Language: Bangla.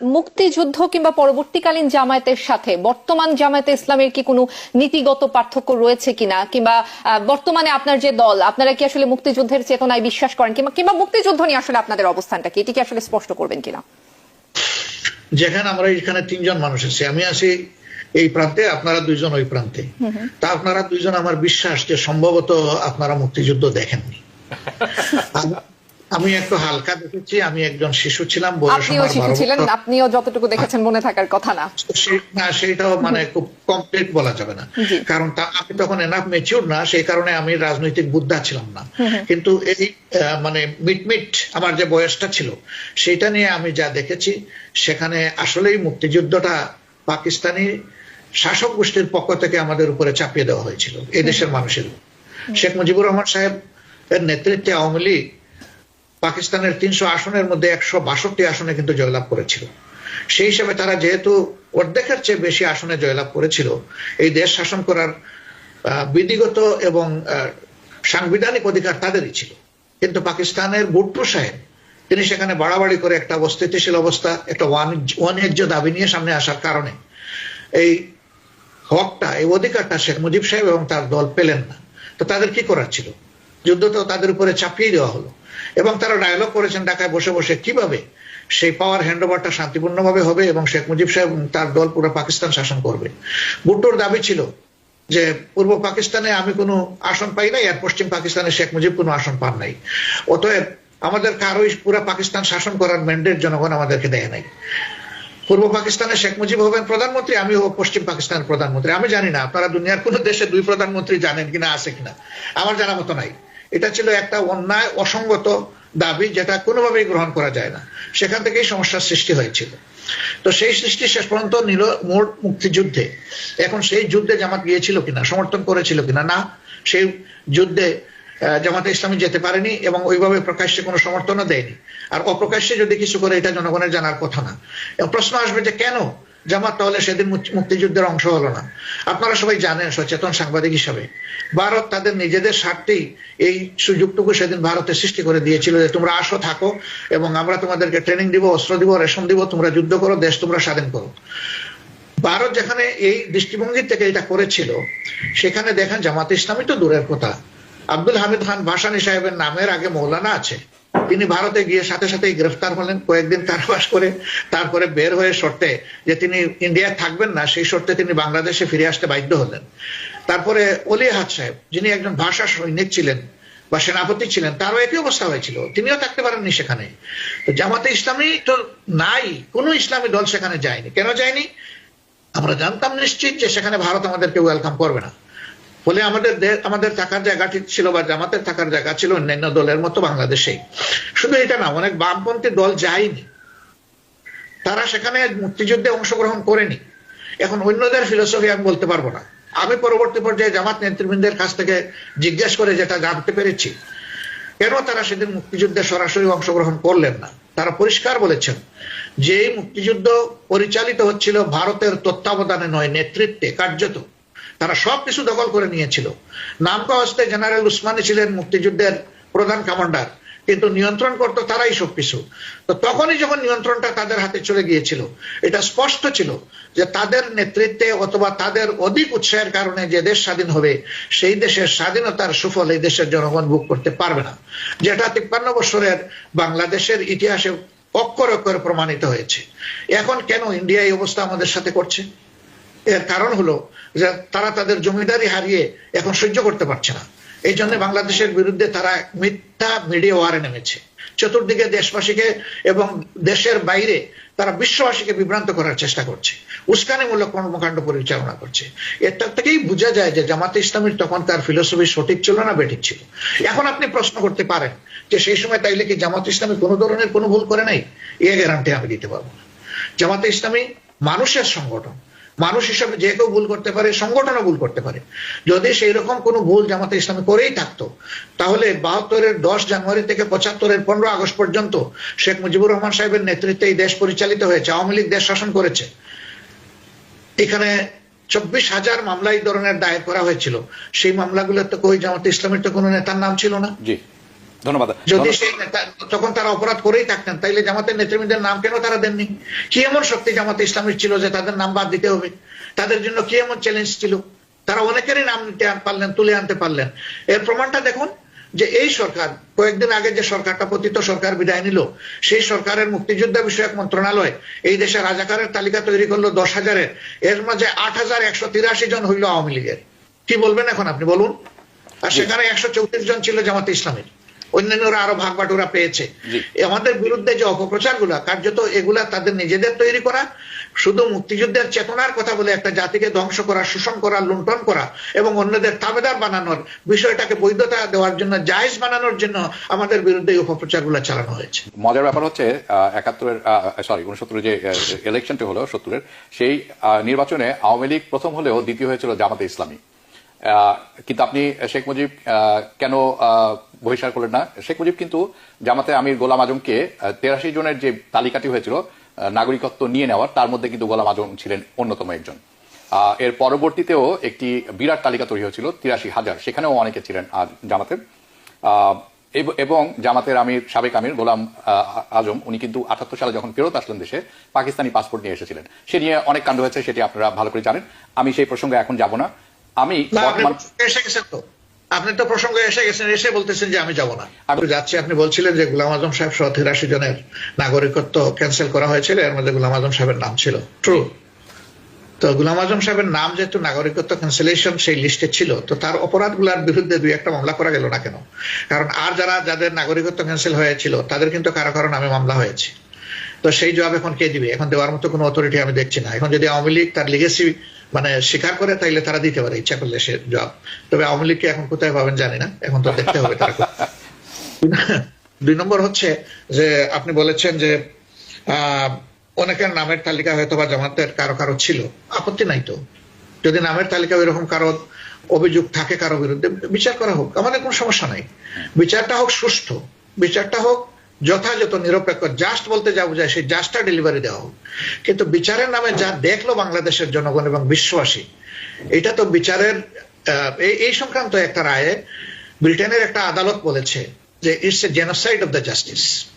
মুক্তিযুদ্ধ কিংবা পরবর্তীকালীন জামায়াতের সাথে বর্তমান জামায়াতে ইসলামের কি কোনো নীতিগত পার্থক্য রয়েছে কিনা? কিংবা বর্তমানে আপনার যে দল আপনারা কি আসলে মুক্তিযুদ্ধের চেতনায় বিশ্বাস করেন? কিংবা কিংবা মুক্তিযুদ্ধ নিয়ে আসলে আপনাদের অবস্থানটা কি? এটি কি আসলে স্পষ্ট করবেন কিনা? যেখানে আমরা এখানে তিনজন মানুষ আছি। আমি আছি এই প্রান্তে আপনারা দুইজন ওই প্রান্তে। তা আপনারা দুইজন আমার বিশ্বাস যে সম্ভবত আপনারা মুক্তিযুদ্ধ দেখেননি। আমি- একটু হালকা দেখেছি আমি একজন শিশু ছিলাম আপনিও শিশু ছিলেন আপনিও যতটুকু দেখেছেন মনে থাকার কথা না। না সেইটাও মানে খুব কমপ্লিট বলা যাবে না। কারণ আমি তখন এনাফ মেচিউর না সেই কারণে আমি রাজনৈতিক বুদ্ধা ছিলাম না। কিন্তু এই মানে মিটমিট আমার যে বয়সটা ছিল সেটা নিয়ে আমি যা দেখেছি সেখানে আসলেই মুক্তিযুদ্ধটা পাকিস্তানি শাসক গোষ্ঠীর পক্ষ থেকে আমাদের উপরে চাপিয়ে দেওয়া হয়েছিল এই দেশের মানুষের শেখ মুজিবুর রহমান সাহেব এর নেতৃত্বে আওয়ামী লীগ পাকিস্তানের তিনশো আসনের মধ্যে একশো বাষট্টি আসনে কিন্তু জয়লাভ করেছিল। সেই হিসাবে তারা যেহেতু অর্ধেকের চেয়ে বেশি আসনে জয়লাভ করেছিল, এই দেশ শাসন করার বিধিগত এবং সাংবিধানিক অধিকার তাদেরই ছিল। কিন্তু পাকিস্তানের বুট্টু সাহেব, তিনি সেখানে বাড়াবাড়ি করে একটা অস্থিতিশীল অবস্থা, একটা ওয়াণিজ্য দাবি নিয়ে সামনে আসার কারণে এই হকটা, এই অধিকারটা শেখ মুজিব সাহেব এবং তার দল পেলেন না। তো তাদের কি করার ছিল? যুদ্ধ তো তাদের উপরে চাপিয়ে দেওয়া হলো। এবং তারা ডায়লগ করেছেন ঢাকায় বসে বসে কীভাবে সেই পাওয়ার হ্যান্ড ওভারটা শান্তিপূর্ণভাবে হবে এবং শেখ মুজিব সাহেব তার দল পুরো পাকিস্তান শাসন করবে। ভুট্টোর দাবি ছিল যে পূর্ব পাকিস্তানে আমি কোনো আসন পাই নাই, আর পশ্চিম পাকিস্তানে শেখ মুজিব কোনো আসন পান নাই। অতএব আমাদের কারোই পুরো পাকিস্তান শাসন করার ম্যান্ডেট জনগণ আমাদেরকে দেয় নাই। পূর্ব পাকিস্তানে শেখ মুজিব হবেন প্রধানমন্ত্রী, আমি হব পশ্চিম পাকিস্তানের প্রধানমন্ত্রী। আমি জানি না, আপনারা দুনিয়ার কোনো দেশে দুই প্রধানমন্ত্রী জানেন কিনা, আছে কিনা। আমার জানা মতো নাই। এটা ছিল একটা অন্যায় অসঙ্গত দাবি যেটা কোনোভাবেই গ্রহণ করা যায় না। সেখান থেকেই সমস্যার সৃষ্টি হয়েছিল। তো সেই সৃষ্টি শেষ পর্যন্ত নিল মোট মুক্তিযুদ্ধে। এখন সেই যুদ্ধে জামাত গিয়েছিল কিনা, সমর্থন করেছিল কিনা, না। সেই যুদ্ধে জামাতে ইসলামী যেতে পারেনি এবং ওইভাবে প্রকাশ্যে কোনো সমর্থনও দেয়নি। আর অপ্রকাশ্যে যদি কিছু করে, এটা জনগণের জানার কথা না। প্রশ্ন আসবে যে কেন জামাত তাহলে সেদিন মুক্তিযুদ্ধের অংশ হলো না। আপনারা সবাই জানেন, সচেতন সাংবাদিক হিসাবে, ভারত তাদের নিজেদের স্বার্থেই এই সুযোগটুকু সেদিন ভারতে সৃষ্টি করে দিয়েছিল যে তোমরা আসো, থাকো এবং আমরা তোমাদেরকে ট্রেনিং দিব, অস্ত্র দিব, রেশন দিব, তোমরা যুদ্ধ করো, দেশ তোমরা স্বাধীন করো। ভারত যেখানে এই দৃষ্টিভঙ্গি থেকে এটা করেছিল, সেখানে দেখেন জামাত ইসলামী তো দূরের কথা। আব্দুল হামিদ খান ভাসানী সাহেবের নামের আগে মৌলানা আছে। তিনি ভারতে গিয়ে সাথে সাথেই গ্রেফতার হলেন। কয়েকদিন কারাবাস করে তারপরে বের হয়ে শর্তে যে তিনি ইন্ডিয়ায় থাকবেন না, সেই শর্তে তিনি বাংলাদেশে ফিরে আসতে বাধ্য হলেন। তারপরে অলি আহাদ সাহেব, যিনি একজন ভাষা সৈনিক ছিলেন বা সেনাপতি ছিলেন, তারও একই অবস্থা হয়েছিল। তিনিও থাকতে পারেননি সেখানে। তো জামাতে ইসলামী তো নাই, কোনো ইসলামী দল সেখানে যায়নি। কেন যায়নি? আমরা জানতাম নিশ্চিত যে সেখানে ভারত আমাদেরকে ওয়েলকাম করবে না। ফলে আমাদের আমাদের থাকার জায়গাটি ছিল বা জামাতের থাকার জায়গা ছিল অন্যান্য দলের মতো বাংলাদেশেই শুধু এটা না, অনেক বামপন্থী দল যায়নি। তারা সেখানে মুক্তিযুদ্ধে অংশগ্রহণ করেনি। এখন অন্যদের ফিলোসফি আমি বলতে পারব না। আমি পরবর্তী পর্যায়ে জামাত নেতৃবৃন্দের কাছ থেকে জিজ্ঞেস করে যেটা জানতে পেরেছি, কেন তারা সেদিন মুক্তিযুদ্ধে সরাসরি অংশগ্রহণ করলেন না? তারা পরিষ্কার বলেছেন যে মুক্তিযুদ্ধ পরিচালিত হচ্ছিল ভারতের তত্ত্বাবধানে নয়, নেতৃত্বে কার্যত। তারা সব কিছু দখল করে নিয়েছিল। নামকা হস্তে জেনারেল উসমানী ছিলেন মুক্তিযুদ্ধের প্রধান কমান্ডার, কিন্তু নিয়ন্ত্রণ করতো তারাই সবকিছু তো তখনই যখন নিয়ন্ত্রণটা তাদের হাতে চলে গিয়েছিল, এটা স্পষ্ট ছিল যে তাদের নেতৃত্বে অথবা তাদের অধিক উৎসাহের কারণে যে দেশ স্বাধীন হবে, সেই দেশের স্বাধীনতার সুফল এই দেশের জনগণ ভোগ করতে পারবে না, যেটা তিপ্পান্ন বছরের বাংলাদেশের ইতিহাসে অক্ষর অক্ষরে প্রমাণিত হয়েছে। এখন কেন ইন্ডিয়া এই অবস্থা আমাদের সাথে করছে? এর কারণ হলো যে তারা তাদের জমিদারি হারিয়ে এখন সহ্য করতে পারছে না। এই জন্য বাংলাদেশের বিরুদ্ধে তারা মিথ্যা মিডিয়া ওয়ারে নেমেছে। চতুর্দিকে দেশবাসীকে এবং দেশের বাইরে তারা বিশ্ববাসীকে বিভ্রান্ত করার চেষ্টা করছে। উস্কানিমূলক কর্মকাণ্ড পরিচালনা করছে। এটা থেকেই বোঝা যায় যে জামাতে ইসলামীর তখন তার ফিলোসফি সঠিক ছিল না বেঠিক ছিল। এখন আপনি প্রশ্ন করতে পারেন যে সেই সময় তাইলে কি জামাত ইসলামী কোনো ধরনের কোনো ভুল করে নাই? এ গ্যারান্টি আমি দিতে পারব না। জামাতে ইসলামী মানুষের সংগঠন মানুষ হিসাবে যে কেউ ভুল করতে পারে, সংগঠনও ভুল করতে পারে। যদি সেই রকম কোনো ভুল জামাতে ইসলামী করেই থাকতো, তাহলে বাহাত্তরের দশ জানুয়ারি থেকে পঁচাত্তরের পনেরো আগস্ট পর্যন্ত শেখ মুজিবুর রহমান সাহেবের নেতৃত্বে এই দেশ পরিচালিত হয়েছে, আওয়ামী লীগ দেশ শাসন করেছে। এখানে চব্বিশ হাজার মামলা এই ধরনের দায়ের করা হয়েছিল। সেই মামলাগুলো তো কই জামাতে ইসলামের তো কোনো নেতার নাম ছিল না। ধন্যবাদ। যদি সেই তখন তারা অপরাধ করেই থাকতেন তাইলে জামাতের নেতৃবৃন্দের নাম কেন তারা দেননি? কি এমন শক্তি জামাতে ইসলামের ছিল যে তাদের নাম বাদ দিতে হবে? তাদের জন্য কি এমন চ্যালেঞ্জ ছিল? তারা অনেকেরই নাম নিতে পারলেন তুলে আনতে পারলেন। এর প্রমাণটা দেখুন যে এই সরকার কয়েকদিন আগে যে সরকারটা পতিত সরকার বিদায় নিল সেই সরকারের মুক্তিযোদ্ধা বিষয়ক মন্ত্রণালয় এই দেশে রাজাকারের তালিকা তৈরি করল দশ হাজারের। এর মাঝে আট হাজার একশো তিরাশি জন হইল আওয়ামী লীগের। কি বলবেন এখন আপনি বলুন? আর সেখানে একশো চৌত্রিশ জন ছিল জামাতে ইসলামের। অন্যান্যরা আরও ভাগ বাটোরা পেয়েছে আমাদের বিরুদ্ধে যে অপপ্রচারগুলা কার্যত এগুলা তাদের নিজেদের তৈরি করা শুধু মুক্তিযুদ্ধের চেতনার কথা বলে একটা জাতিকে ধ্বংস করা শোষণ করা লুণ্ঠন করা এবং অন্যদের তাবেদার বানানোর বিষয়টাকে বৈধতা দেওয়ার জন্য জায়েজ বানানোর জন্য আমাদের বিরুদ্ধে এই অপপ্রচারগুলা চালানো হয়েছে। মজার ব্যাপার হচ্ছে একাত্তরের সরি উনসত্তরের যে ইলেকশনটি হলো সত্তরের সেই নির্বাচনে আওয়ামী লীগ প্রথম হলেও দ্বিতীয় হয়েছিল জামাতে ইসলামী। কিন্তু আপনি শেখ মুজিব কেন বহিষ্কার করলেন না? শেখ মুজিব কিন্তু জামাতে আমির গোলাম আজমকে তেরাশি জনের যে তালিকাটি হয়েছিল নাগরিকত্ব নিয়ে নেওয়ার, তার মধ্যে কিন্তু গোলাম আজম ছিলেন অন্যতম একজন। এর পরবর্তীতেও একটি বিরাট তালিকা তৈরি হয়েছিল, তিরাশি হাজার। সেখানেও অনেকে ছিলেন জামাতের এবং জামাতের আমির সাবেক আমির গোলাম আজম, উনি কিন্তু আঠাত্তর সালে যখন ফেরত আসলেন দেশে, পাকিস্তানি পাসপোর্ট নিয়ে এসেছিলেন। সে নিয়ে অনেক কাণ্ড হয়েছে, সেটি আপনারা ভালো করে জানেন। আমি সেই প্রসঙ্গে এখন যাব না। আমি এসে গেছেন তো। আপনি তো প্রসঙ্গে এসে গেছেন এসে বলতেছেন যে আমি যাব না। আমি- যাচ্ছি আপনি বলছিলেন যে গুলাম আজম সাহেব সহ তিরাশি জনের নাগরিকত্ব ক্যান্সেল করা হয়েছিল এর মধ্যে গুলাম আজম সাহেবের নাম ছিল। ট্রু তো গুলাম আজম সাহেবের নাম যেহেতু নাগরিকত্ব ক্যান্সেলেশন সেই লিস্টে ছিল তো তার অপরাধগুলোর বিরুদ্ধে দুই একটা মামলা করা গেল না কেন? কারণ আর যারা যাদের নাগরিকত্ব ক্যান্সেল হয়েছিল তাদের কিন্তু কারও কারও নামে মামলা হয়েছে। তো সেই জবাব এখন কে দিবে? এখন দেওয়ার মতো কোনো অথরিটি আমি দেখছি না। এখন যদি আওয়ামী লীগ তার লিগেসি মানে স্বীকার করে তাইলে তারা দিতে পারে ইচ্ছা করলে সে জবাব। তবে আওয়ামী লীগকে এখন কোথায় পাবেন জানি না। এখন তো দেখতে হবে তারা দুই নম্বর হচ্ছে যে আপনি বলেছেন যে আহ, অনেকের নামের তালিকা হয়তো বা জামাতের কারও কারও ছিল। আপত্তি নাই তো। যদি নামের তালিকা এরকম কারও অভিযোগ থাকে কারও বিরুদ্ধে বিচার করা হোক। আমাদের কোনো সমস্যা নাই। বিচারটা হোক সুষ্ঠু। বিচারটা হোক যথাযথ, নিরপেক্ষ জাস্ট বলতে যা বোঝায় সেই জাস্টটা ডেলিভারি দেওয়া হোক। কিন্তু বিচারের নামে যা দেখল বাংলাদেশের জনগণ এবং বিশ্ববাসী এটা তো বিচারের এই সংক্রান্ত একটা রায়ে ব্রিটেনের একটা আদালত বলেছে যে it's a genocide of the justice